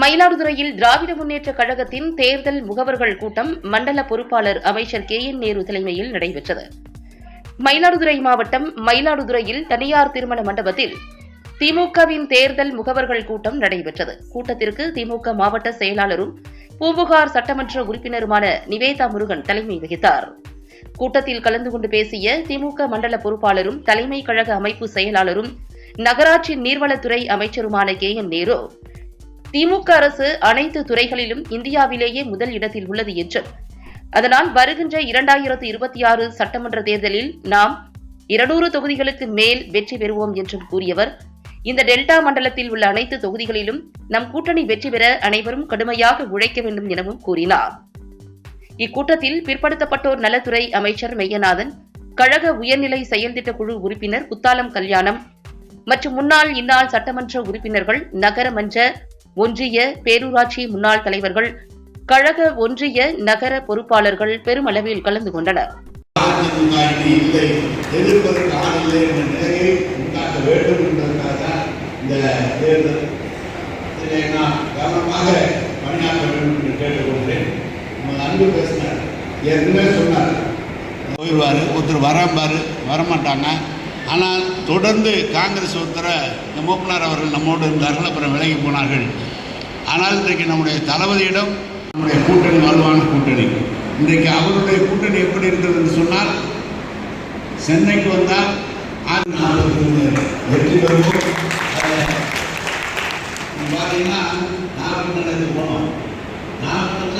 மயிலாடுதுறையில் திராவிட முன்னேற்ற கழகத்தின் தேர்தல் முகவர்கள் கூட்டம் மண்டல பொறுப்பாளர் அமைச்சர் கே என் நேரு தலைமையில் நடைபெற்றது. மயிலாடுதுறை மாவட்டம் மயிலாடுதுறையில் தனியார் திருமண மண்டபத்தில் திமுகவின் தேர்தல் முகவர்கள் கூட்டம் நடைபெற்றது. கூட்டத்திற்கு திமுக மாவட்ட செயலாளரும் பூம்புகார் சட்டமன்ற உறுப்பினருமான நிவேதா முருகன் தலைமை வகித்தார். கூட்டத்தில் கலந்து கொண்டு பேசிய திமுக மண்டல பொறுப்பாளரும் தலைமை கழக அமைப்பு செயலாளரும் நகராட்சி நீர்வளத்துறை அமைச்சருமான கே என் நேரு திமுக அரசு அனைத்து துறைகளிலும் இந்தியாவிலேயே முதல் இடத்தில் உள்ளது என்றும் அதனால் வருகின்ற இரண்டாயிரத்து இருபத்தி ஆறு சட்டமன்ற தேர்தலில் நாம் இருநூறு தொகுதிகளுக்கு மேல் வெற்றி பெறுவோம் என்றும் கூறியவர். இந்த டெல்டா மண்டலத்தில் உள்ள அனைத்து தொகுதிகளிலும் நம் கூட்டணி வெற்றி பெற அனைவரும் கடுமையாக உழைக்க வேண்டும் எனவும் கூறினார். இக்கூட்டத்தில் பிற்படுத்தப்பட்டோர் நலத்துறை அமைச்சர் மெய்யநாதன் கழக உயர்நிலை செயல்திட்ட குழு உறுப்பினர் குத்தாலம் கல்யாணம் மற்றும் முன்னாள் இந்நாள் சட்டமன்ற உறுப்பினர்கள் நகரமன்ற ஒன்றிய பேரூராட்சி முன்னாள் தலைவர்கள் கழக ஒன்றிய நகர பொறுப்பாளர்கள் பெருமளவில் கலந்து கொண்டனர். ஒருத்தர் வரம்பாரு வரமாட்டாங்க. ஆனால் தொடர்ந்து காங்கிரஸ் ஒருத்தரை இந்த மூப்பனார் அவர்கள் நம்மோடு இருந்தார்கள் அப்புறம் விலகி போனார்கள். ஆனால் இன்றைக்கு நம்முடைய தளபதியிடம் நம்முடைய கூட்டணி வலுவான கூட்டணி. இன்றைக்கு அவருடைய கூட்டணி எப்படி இருக்கிறது என்று சொன்னால் சென்னைக்கு வந்தால் வெற்றி பெறுவோம். பார்த்தீங்கன்னா நாகப்பட்டினத்துக்கு போனோம். நாகப்பட்டினத்தில்